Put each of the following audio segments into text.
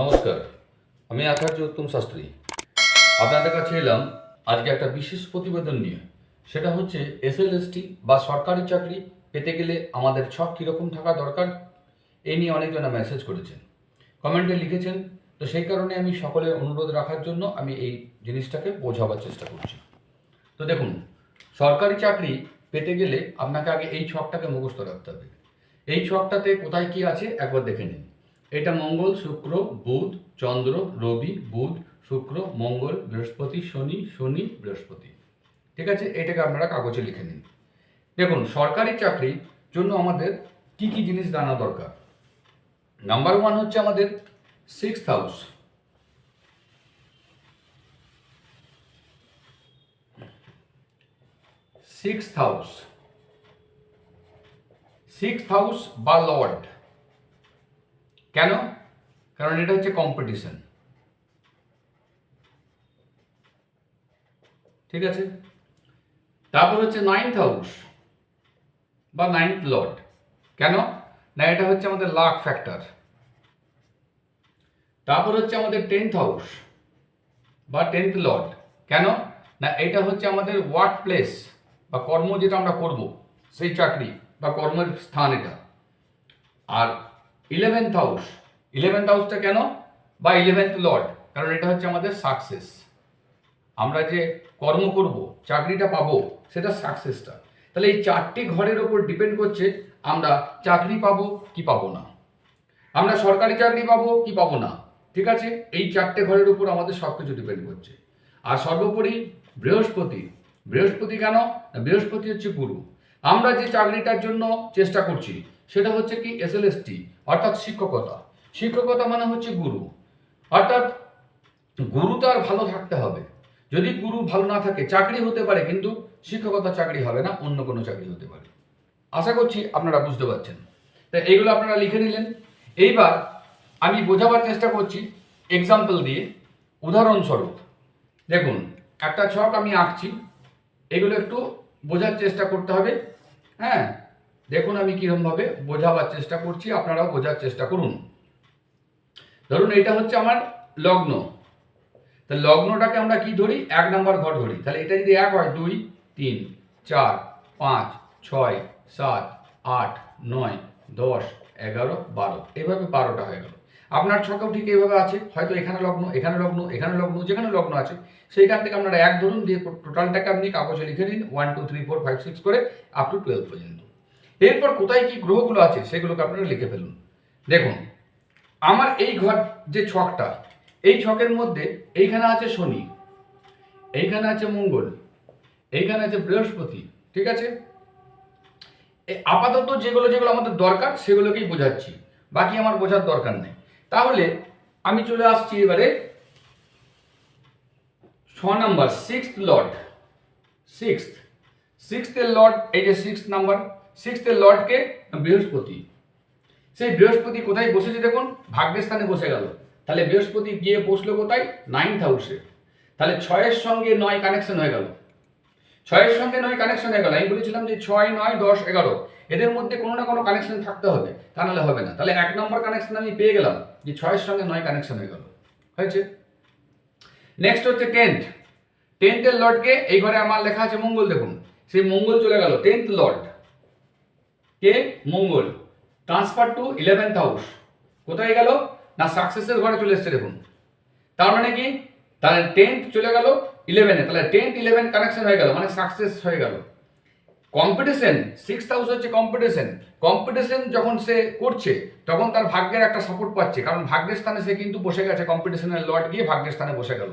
নমস্কার, আমি আচার্য উত্তম শাস্ত্রী। আপনাদের কাছে এলাম আজকে একটা বিশেষ প্রতিবেদন নিয়ে। সেটা হচ্ছে এসএলএসটি বা সরকারি চাকরি পেতে গেলে আমাদের ছক কীরকম থাকা দরকার? এই নিয়ে অনেকজনা মেসেজ করেছেন। কমেন্টে লিখেছেন, তো সেই কারণে আমি সকলের অনুরোধ রাখার জন্য আমি এই জিনিসটাকে বোঝাবার চেষ্টা করছি। তো দেখুন, সরকারি চাকরি পেতে গেলে আপনাকে আগে এই ছকটাকে মুখস্থ রাখতে হবে। এই ছকটাতে কোথায় কি আছে একবার দেখে নিন। এটা মঙ্গল, শুক্র, বুধ, চন্দ্র, রবি, বুধ, শুক্র, মঙ্গল, বৃহস্পতি, শনি শনি, বৃহস্পতি। ঠিক আছে? এটাকে আপনারা কাগজে লিখে নিন। দেখুন, সরকারি চাকরির জন্য আমাদের কি কি জিনিস জানা দরকার? নাম্বার ওয়ান হচ্ছে আমাদের six house six house six house বা লর্ড কেন? কারণ এটা হচ্ছে কম্পিটিশন ঠিক আছে? তারপর হচ্ছে নাইন্থ হাউস বা নাইন্থ লর্ড কেন? না, এটা হচ্ছে আমাদের লাক ফ্যাক্টর তারপর হচ্ছে আমাদের টেন্থ হাউস বা টেন্থ লর্ড কেন? না, এটা হচ্ছে আমাদের ওয়ার্ক প্লেস বা কর্ম যেটা আমরা করব, সেই চাকরি বা কর্মের স্থান এটা। আর ইলেভেন্থ হাউস ইলেভেন্থ হাউসটা কেন? বা ইলেভেন্থ লর্ড কারণ এটা হচ্ছে আমাদের সাকসেস আমরা যে কর্ম করব, চাকরিটা পাবো, সেটা সাকসেসটা তাহলে এই চারটি ঘরের ওপর ডিপেন্ড করছে আমরা চাকরি পাবো কি পাবো না। আমরা সরকারি চাকরি পাবো কি পাবো না। ঠিক আছে? এই চারটে ঘরের উপর আমাদের সব কিছু ডিপেন্ড করছে। আর সর্বোপরি বৃহস্পতি। বৃহস্পতি কেন? বৃহস্পতি হচ্ছে গুরু। আমরা যে চাকরিটার জন্য চেষ্টা করছি, সেটা হচ্ছে কি এসএলএসটি অর্থাৎ শিক্ষকতা। শিক্ষকতা মানে হচ্ছে গুরু। অর্থাৎ গুরু তার ভালো থাকতে হবে। যদি গুরু ভালো না থাকে, চাকরি হতে পারে, কিন্তু শিক্ষকতা চাকরি হবে না, অন্য কোনো চাকরি হতে পারে। আশা করছি আপনারা বুঝতে পারছেন। তা এইগুলো আপনারা লিখে নিলেন। এইবার আমি বোঝাবার চেষ্টা করছি এক্সাম্পল দিয়ে। উদাহরণস্বরূপ, দেখুন, একটা ছক আমি আঁকছি। এগুলো একটু বোঝার চেষ্টা করতে হবে। হ্যাঁ? দেখুন আমি কীরকমভাবে বোঝাবার চেষ্টা করছি, আপনারাও বোঝার চেষ্টা করুন। ধরুন এটা হচ্ছে আমার লগ্ন। তা লগ্নটাকে আমরা কি ধরি? এক নাম্বার ঘর ধরি। তাহলে এটা যদি এক হয়, দুই, তিন, চার, পাঁচ, ছয়, সাত, আট, নয়, দশ, এগারো, বারো। এভাবে বারোটা হয়ে গেল। আপনার ছকেও ঠিক এইভাবে আছে। হয়তো এখানে লগ্ন এখানে লগ্ন এখানে লগ্ন, যেখানে লগ্ন আছে, সেইখান থেকে আপনারা এক ধরুন দিয়ে টোটালটাকে আপনি কাগজে লিখে নিন। One two three four five six করে আপ টু টুয়েলভ পর্যন্ত। এরপর কোথায় কি গ্রহগুলো আছে সেগুলোকে আপনারা লিখে ফেলুন। দেখুন, আমার এই ঘর যে ছকটা, এই ছকের মধ্যে এইখানে আছে শনি, এইখানে আছে মঙ্গল, এইখানে আছে বৃহস্পতি, ঠিক আছে? আপাতত যেগুলো যেগুলো আমাদের দরকার সেগুলোকেই বোঝাচ্ছি, বাকি আমার বোঝার দরকার নেই। তাহলে আমি চলে আসছি এবারে ছ নাম্বার সিক্স লর্ড সিক্স সিক্সথের লর্ড এই যে সিক্স নাম্বার সিক্সথের লর্ডকে বৃহস্পতি। সেই বৃহস্পতি কোথায় বসেছে দেখুন? ভাগ্যের স্থানে বসে গেল। তাহলে বৃহস্পতি গিয়ে বসল কোথায়? নাইন্থ হাউসে তাহলে ছয়ের সঙ্গে নয় কানেকশন হয়ে গেল। ছয়ের সঙ্গে নয় কানেকশন হয়ে গেল। আমি বলেছিলাম যে ছয়, নয়, দশ, এগারো, এদের মধ্যে কোনো না কোনো কানেকশন থাকতে হবে। তা নাহলে হবে না। তাহলে এক নম্বর কানেকশন আমি পেয়ে গেলাম যে ছয়ের সঙ্গে নয় কানেকশন হয়ে গেল। হয়েছে? নেক্সট হচ্ছে টেন্থ। টেন্থের লর্ডকে এই ঘরে আমার লেখা আছে মঙ্গল দেখুন। সেই মঙ্গল চলে গেল। Tenth lord. K? Mangal. Transfer to eleventh house কোথায় গেল? না সাকসেসের ঘরে চলে এসছে, দেখুন। তার মানে কি? তাহলে টেন্থ চলে গেল ইলেভেনে তাহলে টেন্থ ইলেভেন কানেকশন হয়ে গেল মানে সাকসেস হয়ে গেল। কম্পিটিশন সিক্স হাউস হচ্ছে কম্পিটিশন কম্পিটিশন যখন সে করছে, তখন তার ভাগ্যের একটা সাপোর্ট পাচ্ছে। কারণ ভাগ্যের স্থানে সে কিন্তু বসে গেছে কম্পিটিশনের লট গিয়ে ভাগ্যের স্থানে বসে গেল।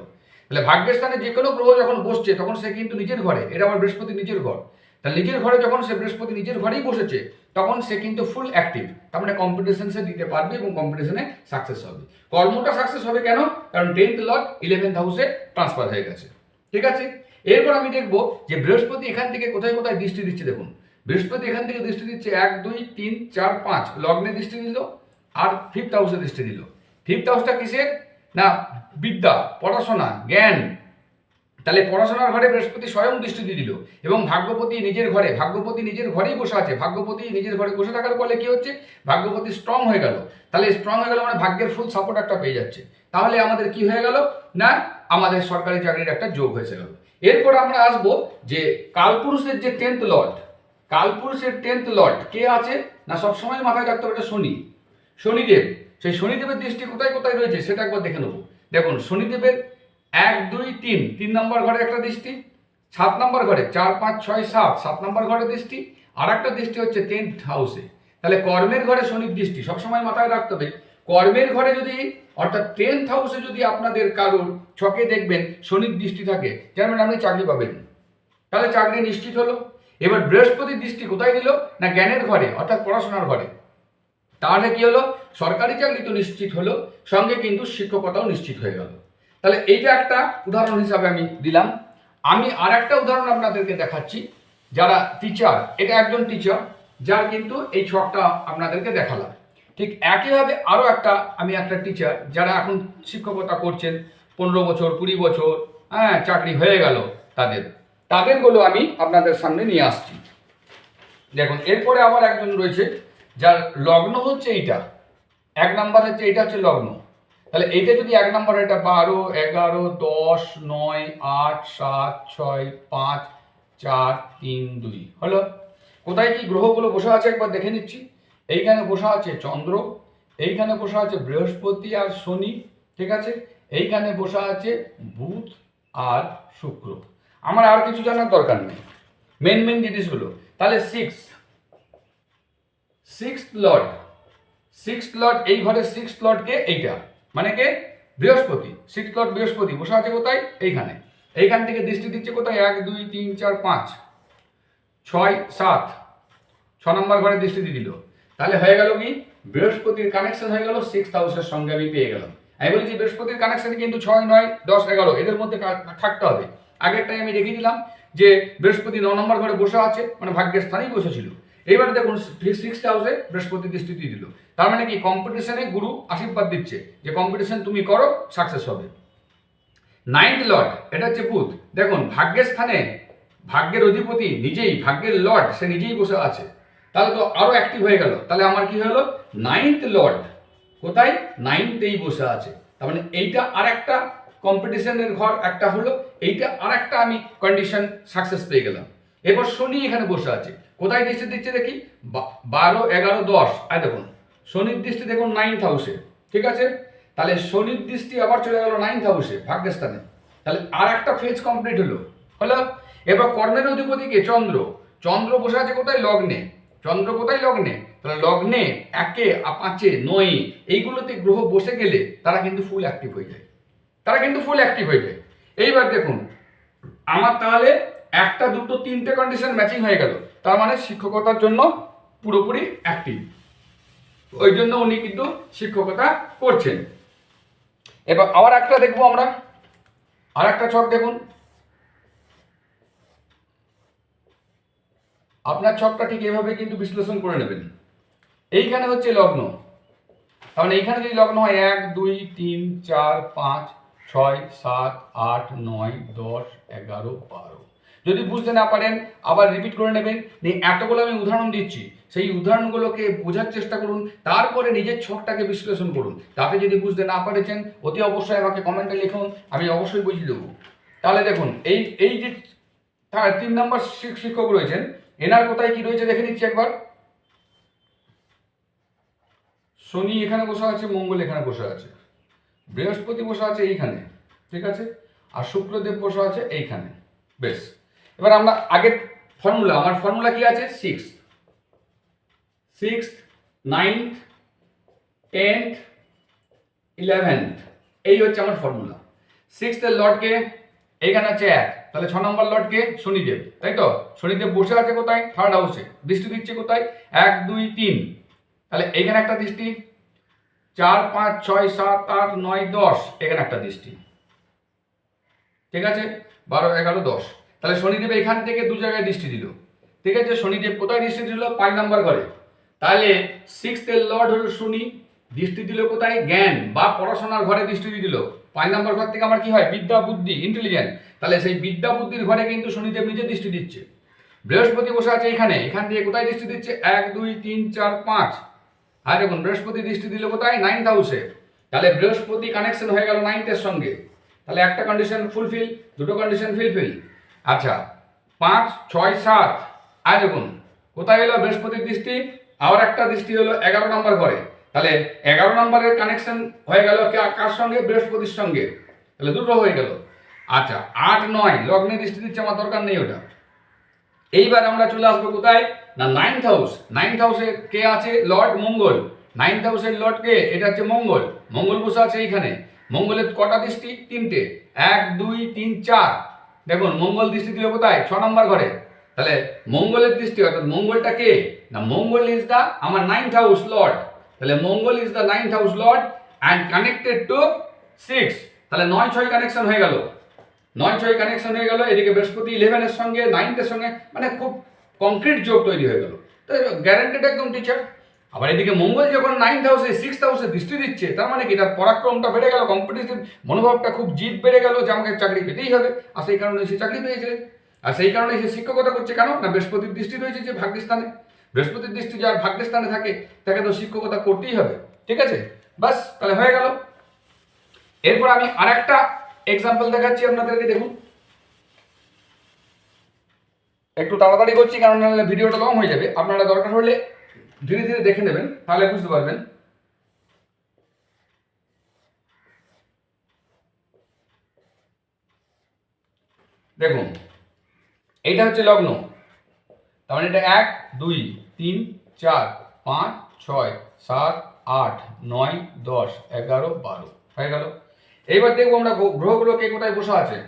তাহলে ভাগ্যের স্থানে যে কোনো গ্রহ যখন বসছে, তখন সে কিন্তু নিজের ঘরে। এটা আমার বৃহস্পতি নিজের ঘর। তাহলে নিজের ঘরে যখন সে বৃহস্পতি নিজের ঘরেই বসেছে, তখন সে কিন্তু ফুল অ্যাক্টিভ তার মানে কম্পিটিশন সে দিতে পারবে এবং কম্পিটিশনে সাকসেস হবে। কর্মটা সাকসেস হবে কেন? কারণ টেন্থ লট ইলেভেন্থ হাউসে ট্রান্সফার হয়ে গেছে। ঠিক আছে? এরপর আমি দেখব যে বৃহস্পতি এখান থেকে কোথায় কোথায় দৃষ্টি দিচ্ছে। দেখুন, বৃহস্পতি এখান থেকে দৃষ্টি দিচ্ছে এক, দুই, তিন, চার, পাঁচ। লগ্নে দৃষ্টি দিল আর ফিফথ হাউসে দৃষ্টি দিল। ফিফথ হাউসটা কিসের? না, বিদ্যা, পড়াশোনা, জ্ঞান। তাহলে পড়াশোনার ঘরে বৃহস্পতি স্বয়ং দৃষ্টি দিল এবং ভাগ্যপতি নিজের ঘরে, ভাগ্যপতি নিজের ঘরেই বসে আছে, ভাগ্যপতি নিজের ঘরে বসে থাকার ফলে কি হচ্ছে? ভাগ্যপতি স্ট্রং হয়ে গেল। তাহলে স্ট্রং হয়ে গেল মানে ভাগ্যের ফুল সাপোর্ট একটা পেয়ে যাচ্ছে। তাহলে আমাদের কি হয়ে গেল? না, আমাদের সরকারি চাকরির একটা যোগ হয়েছে গেল। এরপর আমরা আসব যে কালপুরুষের যে টেন্থ লর্ড কালপুরুষের টেন্থ লর্ড কে আছে? না, সবসময় মাথায় রাখতে হবে শনি। শনিদেব। সেই শনিদেবের দৃষ্টি কোথায় কোথায় রয়েছে সেটা একবার দেখে নেব। দেখুন, শনিদেবের এক, দুই, তিন। তিন নম্বর ঘরে একটা দৃষ্টি, সাত নম্বর ঘরে চার, পাঁচ, ছয়, সাত। সাত নম্বর ঘরে দৃষ্টি আর একটা দৃষ্টি হচ্ছে টেন্থ হাউসে তাহলে কর্মের ঘরে শনির দৃষ্টি, সবসময় মাথায় রাখতে হবে। কর্মের ঘরে যদি, অর্থাৎ টেন্থ হাউসে যদি আপনাদের কারোর ছকে দেখবেন, শনির দৃষ্টি থাকে যেমন আপনি চাকরি পাবেন। তাহলে চাকরি নিশ্চিত হলো। এবার বৃহস্পতির দৃষ্টি কোথায় দিল? না জ্ঞানের ঘরে, অর্থাৎ পড়াশোনার ঘরে। তাহলে কি হলো? সরকারি চাকরি তো নিশ্চিত হলো, সঙ্গে কিন্তু শিক্ষকতাও নিশ্চিত হয়ে গেল। তাহলে এইটা একটা উদাহরণ হিসাবে আমি দিলাম। আমি আর একটা উদাহরণ আপনাদেরকে দেখাচ্ছি। যারা টিচার এটা একজন টিচার যার কিন্তু এই ছকটা আপনাদেরকে দেখালাম। ঠিক একইভাবে আরও একটা, আমি একটা টিচার যারা এখন শিক্ষকতা করছেন, পনেরো বছর, কুড়ি বছর হ্যাঁ চাকরি হয়ে গেল তাদের। তাদেরগুলো আমি আপনাদের সামনে নিয়ে আসছি। দেখুন, এরপরে আবার একজন রয়েছে, যার লগ্ন হচ্ছে এইটা। এক নাম্বার হচ্ছে, এটা হচ্ছে লগ্ন। তাহলে এইটা যদি এক নম্বর এটা বারো, এগারো, দশ, নয়, আট, সাত, ছয়, পাঁচ, চার, তিন, দুই। হলো? কোথায় কি গ্রহগুলো বসে আছে একবার দেখে নিচ্ছি। এইখানে বসে আছে চন্দ্র, এইখানে বসে আছে বৃহস্পতি আর শনি, ঠিক আছে? এইখানে বসে আছে বুধ আর শুক্র। আমার আর কিছু জানার দরকার নেই। মেন মেন জিনিসগুলো। তাহলে six six lord six lord এই ঘরের সিক্স লর্ডকে এইটা। মানে কে? বৃহস্পতি। লর্ড বৃহস্পতি। বসে আছে কোথায়? এইখানে। এইখান থেকে দৃষ্টি দিচ্ছে কোথায়? এক, দুই, তিন, চার, পাঁচ। ছয়, সাত। ছ নম্বর ঘরে দৃষ্টি দিয়ে দিল। তাহলে হয়ে গেল কি? বৃহস্পতির কানেকশন হয়ে গেল সিক্স হাউসের সঙ্গে আমি পেয়ে গেলাম। আমি বলেছি বৃহস্পতির কানেকশন কিন্তু ছয়, নয়, দশ, এগারো, এদের মধ্যে থাকতে হবে। আগেরটাই আমি দেখিয়ে দিলাম যে বৃহস্পতি ন নম্বর ঘরে বসে আছে মানে ভাগ্যের স্থানেই বসেছিল। এইবার দেখুন সিক্স হাউসে বৃহস্পতি দৃষ্টি দিল। তার মানে কি? কম্পিটিশনে গুরু আশীর্বাদ দিচ্ছে যে কম্পিটিশন তুমি করো সাকসেস হবে। নাইন্থ লর্ড এটা হচ্ছে বুধ। দেখুন, ভাগ্যের স্থানে ভাগ্যের অধিপতি নিজেই, ভাগ্যের লর্ড সে নিজেই বসে আছে। তাহলে তো আরও অ্যাক্টিভ হয়ে গেল। তাহলে আমার কি হলো? নাইন্থ লর্ড কোথায়? নাইনথেই বসে আছে। তার মানে এইটা আর একটা কম্পিটিশনের ঘর একটা হলো। এইটা আর একটা আমি কন্ডিশন সাকসেস পেয়ে গেলাম। এবার শনি এখানে বসে আছে। কোথায় দৃষ্টি দিচ্ছে দেখি? বারো, এগারো, দশ। আয় দেখুন, শনির দৃষ্টি দেখুন নাইন্থ হাউসে ঠিক আছে? তাহলে শনির দৃষ্টি আবার চলে গেল নাইন্থ হাউসে ভাগ্যস্থানে তাহলে আর একটা ফেজ কমপ্লিট হলো। হলো? এবার কর্মের অধিপতি কে? চন্দ্র। চন্দ্র বসে আছে কোথায়? লগ্নে। চন্দ্র কোথায়? লগ্নে। তাহলে লগ্নে একে পাঁচে নয়, এইগুলোতে গ্রহ বসে গেলে তারা কিন্তু ফুল অ্যাক্টিভ হয়ে যায়। তারা কিন্তু ফুল অ্যাক্টিভ হয়ে যায়। এইবার দেখুন, আমার তাহলে একটা, দুটো, তিনটে কন্ডিশন ম্যাচিং হয়ে গেল। তার মানে শিক্ষকতার জন্য পুরোপুরি অ্যাক্টিভ ওই জন্য উনি কিন্তু শিক্ষকতা করছেন। এবার আবার একটা দেখব আমরা। আর একটা ছক দেখুন। আপনার ছকটা ঠিক এভাবে কিন্তু বিশ্লেষণ করে নেবেন। এইখানে হচ্ছে লগ্ন। তার মানে এইখানে যদি লগ্ন হয় এক, দুই, তিন, চার, পাঁচ, ছয়, সাত, আট, নয়, দশ, এগারো, বারো। যদি বুঝতে না পারেন, আবার রিপিট করে নেবেন। নিয়ে এতগুলো আমি উদাহরণ দিচ্ছি। সেই উদাহরণগুলোকে বোঝার চেষ্টা করুন, তারপরে নিজের ছকটাকে বিশ্লেষণ করুন। তাতে যদি বুঝতে না পারেছেন, অতি অবশ্যই আমাকে কমেন্টে লিখুন, আমি অবশ্যই বুঝিয়ে দেবো। তাহলে দেখুন, এই এই যে তিন নম্বর শিক্ষক রয়েছেন, এনার কোথায় কি রয়েছে দেখে নিচ্ছি একবার। শনি এখানে বসে আছে, মঙ্গল এখানে বসে আছে। বৃহস্পতি বসে আছে এইখানে, ঠিক আছে? আর শুক্রদেব বসে আছে এইখানে। বেশ। এবার আমরা আগের ফর্মুলা আমার ফর্মুলা কি আছে? Six six ninth tenth eleventh এই হচ্ছে আমার ফর্মুলা সিক্সথের লটকে এইখানে আছে এক। তাহলে ছ নম্বর লটকে শনিদেব, তাই তো? শনিদেব বসে আছে কোথায়? থার্ড হাউসে দৃষ্টি দিচ্ছে কোথায়? এক, দুই, তিন। তাহলে এখানে একটা দৃষ্টি। চার, পাঁচ, ছয়, সাত, আট, নয়, দশ। এখানে একটা দৃষ্টি। ঠিক আছে? বারো, এগারো, দশ। তাহলে শনিদেব এখান থেকে দু জায়গায় দৃষ্টি দিল। ঠিক আছে, শনিদেব কোথায় দৃষ্টি দিল? পাঁচ নাম্বার ঘরে। তাহলে সিক্সথ এর লর্ড হলো শনি, দৃষ্টি দিল কোথায়? জ্ঞান, বা পড়াশোনার ঘরে দৃষ্টি দিল। পাঁচ নাম্বার ঘর থেকে আমার কি হয়? বিদ্যা, বুদ্ধি ইন্টেলিজেন্ট তাহলে সেই বিদ্যা, বুদ্ধির ঘরে কিন্তু শনিদেব নিজে দৃষ্টি দিচ্ছে। বৃহস্পতি বসে আছে এখানে। এখান থেকে কোথায় দৃষ্টি দিচ্ছে? এক, দুই, তিন, চার, পাঁচ। আর দেখুন, বৃহস্পতি দৃষ্টি দিল কোথায়? নাইন্থ হাউসে তাহলে বৃহস্পতি কানেকশন হয়ে গেল নাইন্থের সঙ্গে। তাহলে একটা কন্ডিশন ফুলফিল দুটো কন্ডিশন ফিলফিল আচ্ছা পাঁচ, ছয়, সাত। আর দেখুন, কোথায় হলো বৃহস্পতির দৃষ্টি? আবার একটা দৃষ্টি হলো এগারো নম্বর ঘরে। তাহলে এগারো নম্বরের কানেকশন হয়ে গেল কার সঙ্গে? বৃহস্পতির সঙ্গে। তাহলে দুটো হয়ে গেল। আচ্ছা আট, নয়, লগ্নে দৃষ্টি দিচ্ছে আমার দরকার নেই ওটা। এইবার আমরা চলে আসব কোথায়? না নাইন্থ হাউস নাইন্থ হাউসে কে আছে? লর্ড মঙ্গল। নাইন্থ হাউসের লর্ড কে? এটা হচ্ছে মঙ্গল। মঙ্গল বসে আছে এইখানে। মঙ্গলের কটা দৃষ্টি? তিনটে। এক, দুই, তিন, চার। দেখুন, মঙ্গল দৃষ্টি দিল কোথায়? ছ নম্বর ঘরে। তাহলে মঙ্গলের দৃষ্টি, অর্থাৎ মঙ্গলটা কে? না, মঙ্গল ইজ দা আমার নাইন্থ হাউস লর্ড তাহলে Mangal is the ninth house lord and connected to six তাহলে নয়, ছয় কানেকশন হয়ে গেল। নয়, ছয় কানেকশন হয়ে গেল, এদিকে বৃহস্পতি ইলেভেনের সঙ্গে নাইনথের সঙ্গে মানে খুব কংক্রিট যোগ তৈরি হয়ে গেল। তো গ্যারান্টেড একদম টিচার আবার এদিকে মঙ্গল যখন নাইন্থ হাউসে সিক্স হাউসে দৃষ্টি দিচ্ছে, তার মানে কি? তার পরাক্রমটা বেড়ে গেল কম্পিটিটিভ মনোভাবটা খুব জিদ বেড়ে গেল যে আমাকে চাকরি পেতেই হবে। আর সেই কারণে সে চাকরি পেয়েছে। আর সেই কারণে সে শিক্ষকতা করছে। কেন? না, বৃহস্পতির দৃষ্টি রয়েছে যে ভাগ্যস্থানে। বৃহস্পতির দৃষ্টি যার ভাগ্যস্থানে থাকে, তাকে তো শিক্ষকতা করতেই হবে। ঠিক আছে? বাস তাহলে হয়ে গেল। এরপর আমি আরেকটা এক্সাম্পল দেখাচ্ছি আপনাদেরকে, দেখুন। একটু তাড়াতাড়ি করছি, কারণ ভিডিওটা লং হয়ে যাবে। আপনারা দরকার হলে ধীরে ধীরে দেখে নেবেন, তাহলে বুঝতে পারবেন। দেখুন, এইটা হচ্ছে লগ্ন। তার মানে এটা এক, দুই, তিন, চার, পাঁচ, ছয়, সাত, আট, নয়, দশ, এগারো, বারো। হয়ে গেল। এইবার দেখব আমরা গ্রহ- গ্রহগুলো কে কোথায় বসে আছে।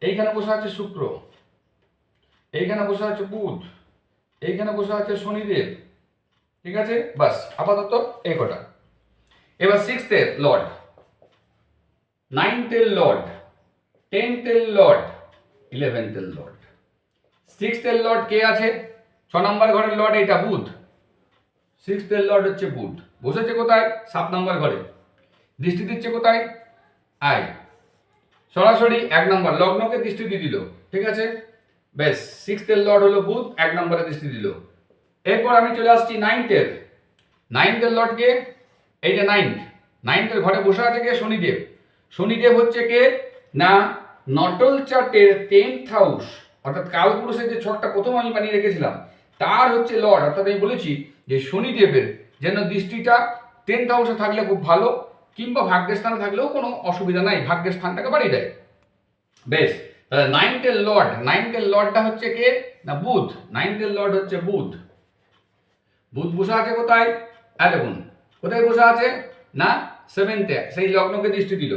এইখানে বসে আছে শুক্র। এইখানে বসে আছে বুধ। এইখানে বসে আছে শনিদেব। ঠিক আছে? বাস, আপাতত এই কটা। এবার সিক্সথের লর্ড নাইনথের লর্ড টেন্থের লর্ড ইলেভেন্থের লর্ড সিক্সথের লর্ড কে আছে? ছ নম্বর ঘরের লর্ড এটা বুধ। সিক্সথের লর্ড হচ্ছে বুধ। বসেছে কোথায়? সাত নম্বর ঘরে। দৃষ্টি দিচ্ছে কোথায়? আই সরাসরি এক নম্বর, লগ্নকে দৃষ্টি দিয়ে দিল। ঠিক আছে? বেশ সিক্সথের লর্ড হলো বুধ, এক নম্বরে দৃষ্টি দিল। এরপর আমি চলে আসছি নাইনথের নাইনথের লর্ডকে এই যে নাইনথ নাইনথের ঘরে বসে আছে কে? শনিদেব। শনিদেব হচ্ছে কে? না, নটল চার্টের টেন্থ হাউস অর্থাৎ কালপুরুষের যে ছকটা প্রথম আমি বানিয়ে রেখেছিলাম, তার হচ্ছে লর্ড অর্থাৎ আমি বলেছি যে শনিদেবের যেন দৃষ্টিটা টেন্থ হাউসে থাকলে খুব ভালো, কিংবা ভাগ্যের স্থানে থাকলেও কোনো অসুবিধা নাই, ভাগ্যের স্থানটাকে বাড়িয়ে দেয়। বেশ, তাহলে নাইনটের লর্ড নাইনটের লর্ডটা হচ্ছে কে? না, বুধ। নাইনটের লর্ড হচ্ছে বুধ। বুধ বসে আছে কোথায়? হ্যাঁ দেখুন। কোথায় বসে আছে? না সেভেন্থে সেই লগ্নকে দৃষ্টি দিল।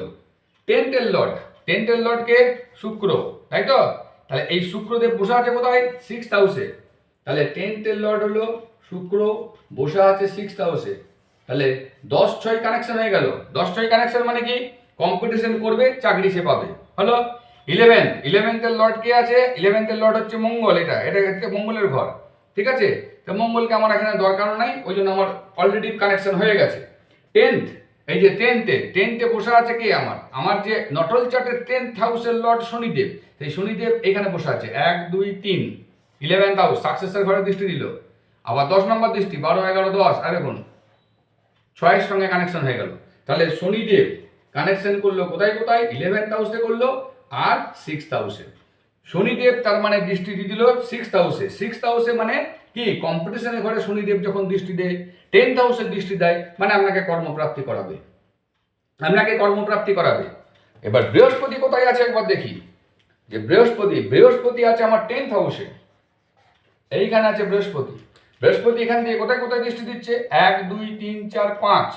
টেন্টের লর্ড। টেন্টের লর্ডকে শুক্র, তাই তো? তাহলে এই শুক্রদেব বসে আছে কোথায়? সিক্স হাউসে তাহলে টেন্টের লর্ড হলো শুক্র, বসে আছে সিক্স হাউসে তাহলে দশ ছয় কানেকশন হয়ে গেল। দশ ছয় কানেকশন মানে কি? কম্পিটিশন করবে, চাকরি সে পাবে। হলো? ইলেভেন ইলেভেন্থের লর্ড কে আছে? ইলেভেন্থের লর্ড হচ্ছে মঙ্গল, এটা এটা হচ্ছে মঙ্গলের ঘর। ঠিক আছে? তো মঙ্গলকে আমার এখানে দরকারও নাই, ওই জন্য আমার অলরেডি কানেকশন হয়ে গেছে। টেন্থ এই যে টেন্থে টেন্থে বসে আছে কে আমার? আমার যে নটল চার্টের টেন্থ হাউসের লর্ড শনিদেব, সেই শনিদেব এখানে বসে আছে। এক, দুই, তিন। ইলেভেন্থ হাউস সাকসেসের ঘরে দৃষ্টি দিল। আবার দশ নম্বর দৃষ্টি, বারো, এগারো, দশ, আর দেখুন ছয়ের সঙ্গে কানেকশন হয়ে গেল। তাহলে শনিদেব কানেকশন করল কোথায় কোথায়? ইলেভেন্থ হাউসে করল, আর সিক্স হাউসে শনিদেব তার মানে দৃষ্টি দিল সিক্স হাউসে সিক্স হাউসে মানে কি? কম্পিটিশনের ঘরে শনিদেব যখন দৃষ্টি দেয় টেন্থ হাউসে দৃষ্টি দেয় মানে আপনাকে কর্মপ্রাপ্তি করাবে। আপনাকে কর্মপ্রাপ্তি করাবে। এবার বৃহস্পতি কোথায় আছে একবার দেখি। যে বৃহস্পতি বৃহস্পতি আছে আমার টেন্থ হাউসে এইখানে আছে বৃহস্পতি। বৃহস্পতি এখান থেকে কোথায় কোথায় দৃষ্টি দিচ্ছে? এক, দুই, তিন, চার, পাঁচ।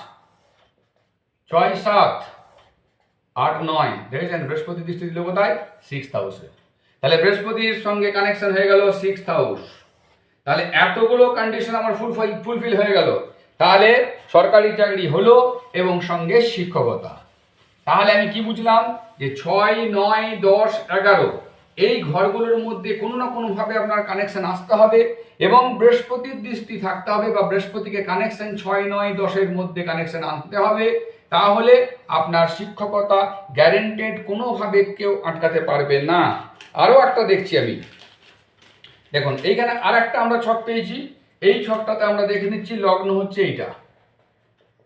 ছয়, সাত, আট, নয়। দেখেছেন? বৃহস্পতি দৃষ্টি দিল কোথায়? সিক্স হাউসে তাহলে বৃহস্পতির সঙ্গে কানেকশন হয়ে গেল সিক্স হাউস তাহলে এতগুলো কন্ডিশন আমার ফুলফিল ফুলফিল হয়ে গেল। তাহলে সরকারি চাকরি হলো এবং সঙ্গে শিক্ষকতা। তাহলে আমি কি বুঝলাম? যে ছয়, নয়, দশ, এগারো, এই ঘরগুলোর মধ্যে কোনো না কোনোভাবে আপনার কানেকশন আসতে হবে এবং বৃহস্পতির দৃষ্টি থাকতে হবে বা বৃহস্পতিকে কানেকশন ছয়, নয়, দশের মধ্যে কানেকশন আনতে হবে। তাহলে আপনার শিক্ষকতা গ্যারেন্টেড কোনোভাবে কেউ আটকাতে পারবে না। আরও একটা দেখছি আমি। দেখুন, এইখানে আর একটা আমরা ছক পেয়েছি। এই ছকটাতে আমরা দেখে নিচ্ছি লগ্ন হচ্ছে এইটা।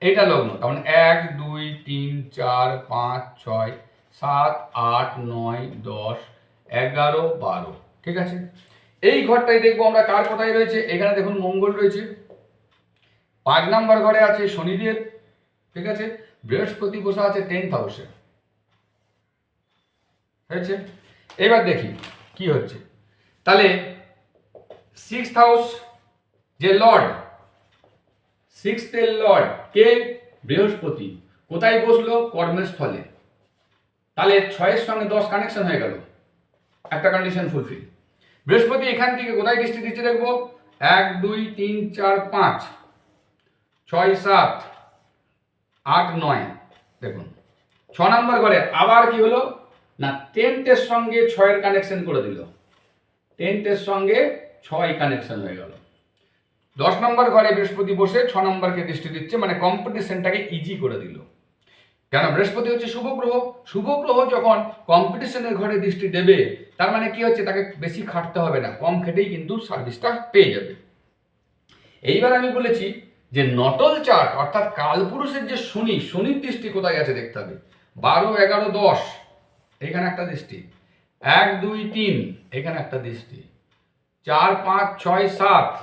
এইটা লগ্ন, তার মানে এক, দুই, তিন, চার, পাঁচ, ছয়, সাত, আট, নয়, দশ, এগারো, বারো। ঠিক আছে? এই ঘরটাই দেখব আমরা কার কোথায় রয়েছে। এখানে দেখুন মঙ্গল রয়েছে। পাঁচ নাম্বার ঘরে আছে শনিদেব। ঠিক আছে? বৃহস্পতি বসে আছে টেন্থ হাউসে হয়েছে? এবার দেখি কি হচ্ছে। তাহলে সিক্স হাউস যে লর্ড সিক্সথের লর্ড কে? বৃহস্পতি। কোথায় বসল? কর্মস্থলে। তাহলে ছয়ের সঙ্গে দশ কানেকশন হয়ে গেল। একটা কন্ডিশন ফুলফিল বৃহস্পতি এখান থেকে কোথায় দৃষ্টি দিচ্ছে দেখব? এক, দুই, তিন, চার, পাঁচ। ছয়, সাত। আট নয়। দেখুন, ছ নম্বর ঘরে আবার কি হলো? না টেন্টের সঙ্গে ছয়ের কানেকশন করে দিল। টেন্টের সঙ্গে ছয় কানেকশন হয়ে গেল। দশ নম্বর ঘরে বৃহস্পতি বসে ছ নম্বরকে দৃষ্টি দিচ্ছে মানে কম্পিটিশনটাকে ইজি করে দিল। কেন? বৃহস্পতি হচ্ছে শুভ গ্রহ। শুভ গ্রহ যখন কম্পিটিশনের ঘরে দৃষ্টি দেবে, তার মানে কি হচ্ছে? তাকে বেশি খাটতে হবে না। কম খেটেই কিন্তু সার্ভিসটা পেয়ে যাবে। এইবার আমি বলেছি যে নটল চার্ট, অর্থাৎ কালপুরুষের যে শনি, শনির দৃষ্টি কোথায় আছে দেখতে হবে। বারো, এগারো, দশ, এখানে একটা দৃষ্টি। এক, দুই, তিন, এখানে একটা দৃষ্টি। চার, পাঁচ, ছয়, সাত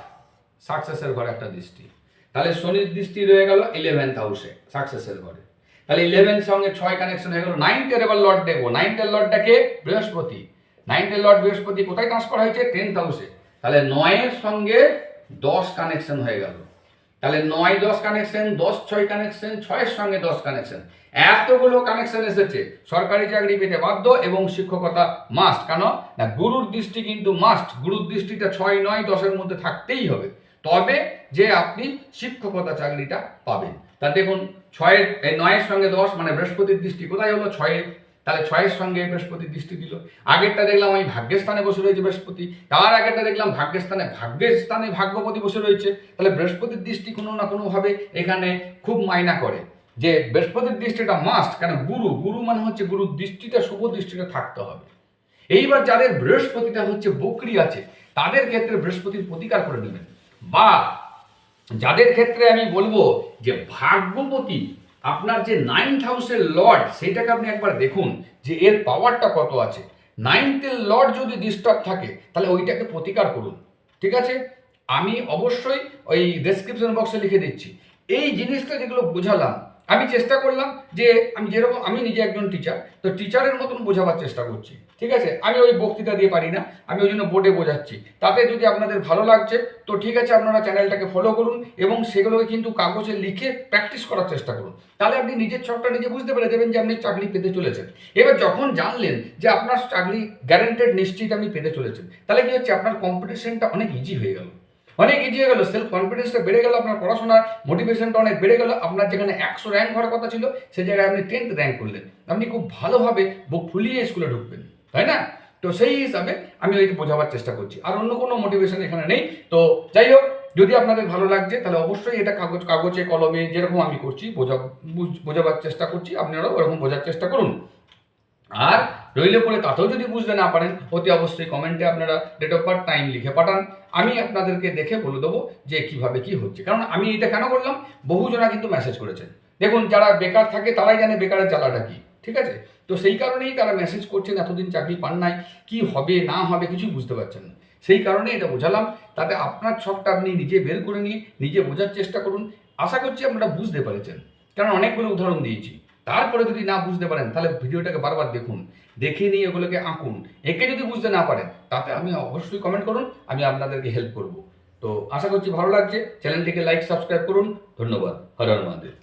সাকসেসের ঘরে একটা দৃষ্টি। তাহলে শনির দৃষ্টি রয়ে গেল ইলেভেন্থ হাউসে সাকসেসের ঘরে। তাহলে ইলেভেন সঙ্গে ছয় কানেকশন হয়ে গেল। নাইনথের এবার লর্ড দেখব। নাইনথের লর্ডটাকে বৃহস্পতি। নাইনথের লর্ড বৃহস্পতি কোথায় ট্রান্সফার হয়েছে? টেন্থ হাউসে তাহলে নয়ের সঙ্গে দশ কানেকশন হয়ে গেল। তাহলে নয় দশ কানেকশন দশ ছয় কানেকশন ছয়ের সঙ্গে দশ কানেকশন এতগুলো কানেকশন এসেছে, সরকারি চাকরি পেতে বাধ্য এবং শিক্ষকতা মাস্ট কেন? না, গুরুর দৃষ্টি কিন্তু মাস্ট গুরুর দৃষ্টিটা ছয়, নয়, দশের মধ্যে থাকতেই হবে। তবে যে আপনি শিক্ষকতা চাকরিটা পাবেন। তা দেখুন, ছয়ের নয়ের সঙ্গে দশ মানে বৃহস্পতির দৃষ্টি কোথায় হলো? ছয়ে তাহলে ছয়ের সঙ্গে বৃহস্পতি দৃষ্টি দিল। আগেরটা দেখলাম আমি ভাগ্যের স্থানে বসে রয়েছে বৃহস্পতি, তার আগেরটা দেখলাম ভাগ্যের স্থানে ভাগ্যের স্থানে ভাগ্যপতি বসে রয়েছে। তাহলে বৃহস্পতির দৃষ্টি কোনো না কোনোভাবে এখানে খুব মাইনা করে। যে বৃহস্পতির দৃষ্টিটা মাস্ট কেন গুরু গুরু মানে হচ্ছে গুরুর দৃষ্টিটা, শুভ দৃষ্টিটা থাকতে হবে। এইবার যাদের বৃহস্পতিটা হচ্ছে বকরি আছে, তাদের ক্ষেত্রে বৃহস্পতির প্রতিকার করে নেবেন। বা যাদের ক্ষেত্রে আমি বলব যে ভাগ্যপতি আপনার যে নাইন্থ হাউসের লর্ড সেইটাকে আপনি একবার দেখুন যে এর পাওয়ারটা কত আছে। নাইনথের লর্ড যদি ডিস্টার্ব থাকে, তাহলে ওইটাকে প্রতিকার করুন। ঠিক আছে? আমি অবশ্যই ওই ডেসক্রিপশন বক্সে লিখে দিচ্ছি। এই জিনিসটা যেগুলো বোঝালাম আমি চেষ্টা করলাম যে আমি যেরকম, আমি নিজে একজন টিচার তো টিচারের মতন বোঝাবার চেষ্টা করছি, ঠিক আছে? আমি ওই বক্তৃতা দিয়ে পারি না, আমি ওই জন্য বোর্ডে বোঝাচ্ছি। তাতে যদি আপনাদের ভালো লাগছে, তো ঠিক আছে, আপনারা চ্যানেলটাকে ফলো করুন এবং সেগুলোকে কিন্তু কাগজে লিখে প্র্যাকটিস করার চেষ্টা করুন। তাহলে আপনি নিজের ছকটা নিজে বুঝতে পেরে যাবেন যে আপনি চাকরি পেতে চলেছেন। এবার যখন জানলেন যে আপনার চাকরি গ্যারান্টেড নিশ্চিত আপনি পেতে চলেছেন, তাহলে কি হচ্ছে? আপনার কম্পিটিশনটা অনেক ইজি হয়ে গেল। অনেক হয়ে গেল সেলফ কনফিডেন্সটা বেড়ে গেল, আপনার পড়াশোনার মোটিভেশনটা অনেক বেড়ে গেল, আপনার যেখানে একশো র্যাঙ্ক হওয়ার কথা ছিল, সে জায়গায় আপনি টেন্থ র্যাঙ্ক করলেন। আপনি খুব ভালোভাবে বুক ফুলিয়ে স্কুলে ঢুকবেন, তাই না? তো সেই হিসাবে আমি ওইটা বোঝাবার চেষ্টা করছি। আর অন্য কোনো মোটিভেশন এখানে নেই। তো যাই হোক, যদি আপনাদের ভালো লাগছে, তাহলে অবশ্যই এটা কাগজ, কাগজে, কলমে যেরকম আমি করছি, বোঝা বোঝাবার চেষ্টা করছি আপনারাও ওরকম বোঝার চেষ্টা করুন। আর রইলে পরে তাতেও যদি বুঝতে না পারেন, অতি অবশ্যই কমেন্টে আপনারা ডেট অফ বার্থ টাইম লিখে পাঠান। আমি আপনাদেরকে দেখে বলে দেবো যে কীভাবে কি হচ্ছে। কারণ আমি এটা কেন করলাম বহুজনা কিন্তু মেসেজ করেছেন। দেখুন, যারা বেকার থাকে তারাই জানে বেকারের জ্বালাটা কি, ঠিক আছে? তো সেই কারণেই তারা মেসেজ করছেন, এতদিন চাকরি পান নাই, কি হবে, না হবে কিছু বুঝতে পারছেন না। সেই কারণে এটা বোঝালাম, তাতে আপনার ছকটা আপনি নিজে বের করে নিয়ে নিজে বোঝার চেষ্টা করুন। আশা করছি আপনারা বুঝতে পেরেছেন। কারণ অনেকগুলো উদাহরণ দিয়েছি। তারপরে যদি না বুঝতে পারেন, তাহলে ভিডিওটাকে বারবার দেখুন, দেখে নিয়ে এগুলোকে আঁকুন। একে যদি বুঝতে না পারেন, তাতে আমি অবশ্যই কমেন্ট করুন, আমি আপনাদেরকে হেল্প করব। তো আশা করছি ভালো লাগছে চ্যানেলটিকে লাইক সাবস্ক্রাইব করুন। ধন্যবাদ। হর হর মহাদেব।